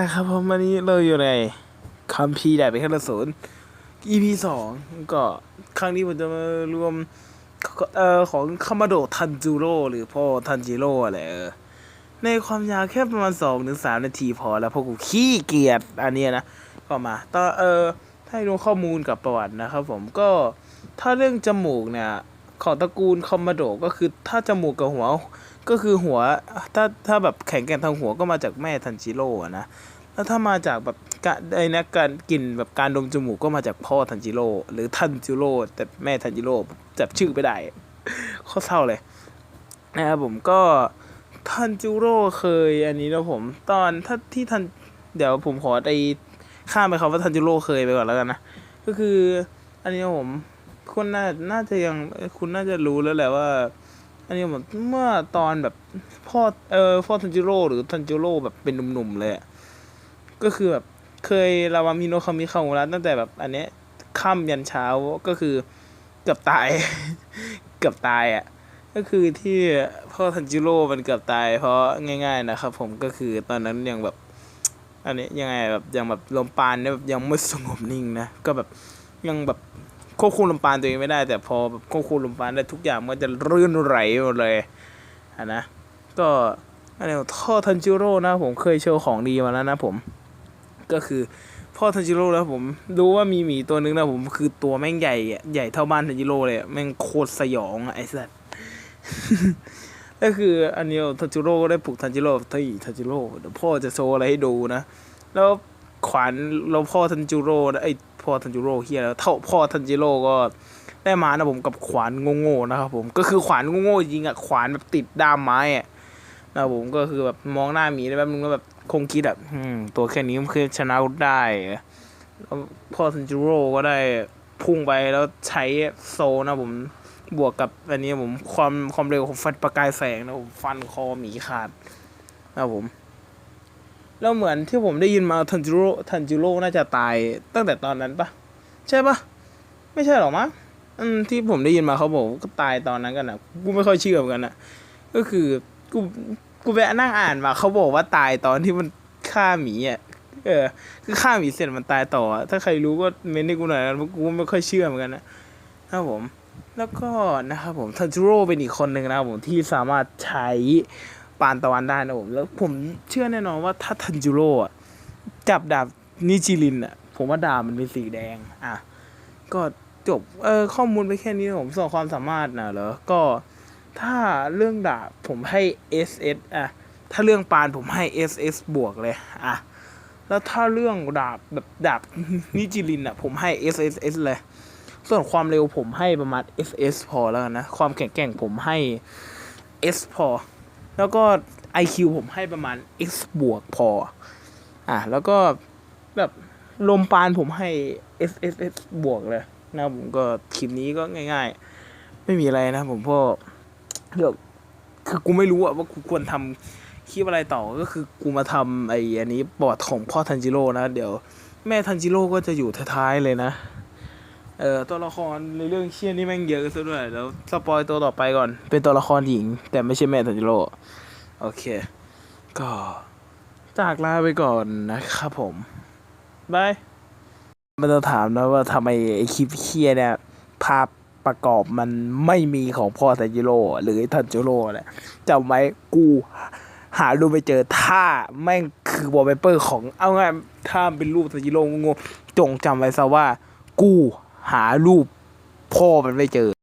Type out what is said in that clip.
นะครับผมวันนี้เราอยู่ในคัมภีร์ดาบเป็นขั้นศูนย์ EP สองก็ครั้งนี้ผมจะมารวมเอ่อของคามาโดทันจูโร่หรือพ่อทันจิโร่อะไรเออในความยาวแค่ประมาณสองถึงสามนาทีพอแล้วพราะกูขี้เกียจอันนี้นะ ก็มาต่อเออให้ดูข้อมูลกับประวัตินะครับผมก็ถ้าเรื่องจมูกเนี่ย ของตระกูลคอมมาโดก็คือถ้าจมูกกับหัว ก็คือหัว ถ้าถ้าแบบแข็งแกร่งทางหัวก็มาจากแม่ทันจิโร่อะนะแล้วถ้ามาจากแบบไอ้นะการกลิ่นแบบการดมจมูกก็มาจากพ่อทันจิโร่หรือทันจิโร่แต่แม่ทันจิโร่จับชื่อไม่ได้ข้อเศร้าเลยนะครับผมก็ทันจิโร่เคยอันนี้นะผมตอนถ้าที่ทันเดี๋ยวผมขอไอข้ามไปคำว่าทันจิโร่เคยไปก่อนแล้วกันนะก็คืออันนี้นะผม คุณน่าน่าจะยังคุณน่าจะรู้แล้วแหละว่า อันนี้ผมเมื่อตอนแบบพ่อเออพ่อทันจิโร่หรือทันจิโร่แบบเป็นหนุ่มๆเลยก็คือแบบเคยราวามิโนคามิคาโมระตั้งแต่แบบอันเนี้ยค่ำยันเช้าก็คือเกือบตาย เกือบตายอะ ก็คือที่พ่อทันจิโร่มันเกือบตาย เพราะง่าย ๆ นะครับ ผมก็คือตอนนั้นยังแบบอันนี้ยังไงแบบยังแบบลมปานเนี่ยแบบยังไม่สงบนิ่งนะก็แบบยังแบบ ควบคุมลมปานตัวเองไม่ได้ แต่พอควบคุมลมปานได้ทุกอย่างมันจะรื่นไหลหมดเลยอะนะ ก็อันนี้พ่อทันจิโร่นะผมเคยโชว์ของดีมาแล้วนะผม ก็คือพ่อทันจิโร่แล้วผมดูว่ามีหมีตัวนึงนะผมคือตัวแม่งใหญ่ใหญ่เท่าบ้านทันจิโร่เลยแม่งโคตรสยองไอ้สัสก็คืออันนี้ทันจิโร่ก็ได้ปลุกทันจิโร่เฮ้ยทันจิโร่เดี๋ยวพ่อจะโชว์อะไรให้ดูนะ แล้วขวานเราพ่อทันจิโร่นะไอย พ่อทันจิโร่เฮียแล้วเท่าพ่อทันจิโร่ก็ได้มานะผมกับขวานโง่ๆนะครับผมก็คือขวานโง่ๆจริงอะขวานแบบติดด้ามไม้อะนะผมก็คือแบบมองหน้าหมีได้แป๊บนึงแล้วแบบคงคิดแบบอืมตัวแค่นี้มันคือชนะได้แล้วพ่อทันจิโร่ก็ได้พุ่งไปแล้วใช้โซนะผมบวกกับอันนี้ผมความความเร็วของฟันประกายแสงนะผมฟันคอหมีขาดนะผม แล้วเหมือนที่ผมได้ยินมาทันจิโร่ทันจิโร่น่าจะตายตั้งแต่ตอนนั้นปะใช่ปะไม่ใช่หรอกมั้งที่ผมได้ยินมาเขาบอกก็ตายตอนนั้นกันนะกูไม่ค่อยเชื่อเหมือนกันนะก็คือกูกูไปนั่งอ่านมาเขาบอกว่าตายตอนที่มันฆ่าหมีอะเออ คือฆ่าหมีเสร็จมันตายต่อ ถ้าใครรู้ก็เมนให้กูหน่อยนะเพราะกูไม่ค่อยเชื่อเหมือนกันนะครับผม แล้วก็นะครับผมทันจิโร่เป็นอีกคนหนึ่งนะครับผมที่สามารถใช้ ปานตะวันได้นะผมแล้วผมเชื่อแน่นอนว่าถ้าทันจิโร่จับดาบนิจิรินอะ ผมว่าดาบมันเป็นสีแดง อะ ก็จบเออข้อมูลไปแค่นี้นะผมส่วนความสามารถนะเหรอ ก็ถ้าเรื่องดาบผมให้ SS อะ ถ้าเรื่องปานผมให้ SS บวกเลย อะ แล้วถ้าเรื่องดาบแบบดาบนิจิรินอะ ผมให้ SSS เลย ส่วนความเร็วผมให้ประมาณ SS พอแล้วนนะความแข็งแกร่งผมให้ S พอ แล้วก็ IQ ผมให้ประมาณ X บวกพอ อะ แล้วก็แบบลมปานผมให้ S S S บวกเลยนะผมก็คลิปนี้ก็ง่าย ๆ ไม่มีอะไรนะผมพ่อเดี๋ยวคือกูไม่รู้อะว่ากูควรทำคลิปอะไรต่อก็คือกูมาทำไอ้อันนี้บอดของพ่อทันจิโร่นะ เดี๋ยวแม่ทันจิโร่ก็จะอยู่ท้ายๆเลยนะ เออตัวละครในเรื่องเชี่ยนี่แม่งเยอะซะด้วย แล้วสปอยตัวต่อไปก่อน เป็นตัวละครหญิง แต่ไม่ใช่แม่ทันจิโร่โอเค ก็จากลาไปก่อนนะครับผมบายมันจะถามนะว่าทำไมไอคลิปเคียเนี่ย ภาพประกอบมันไม่มีของพ่อทันจิโร่หรือทันจิโร่เนี่ยจำไว้กูหารูปไปเจอถ้าแม่งคือวอลเปเปอร์ของเอาง่ายถ้าเป็นรูปทันจิโร่งงๆจงจำไว้ซะว่า กู หารูปพ่อมันไม่เจอ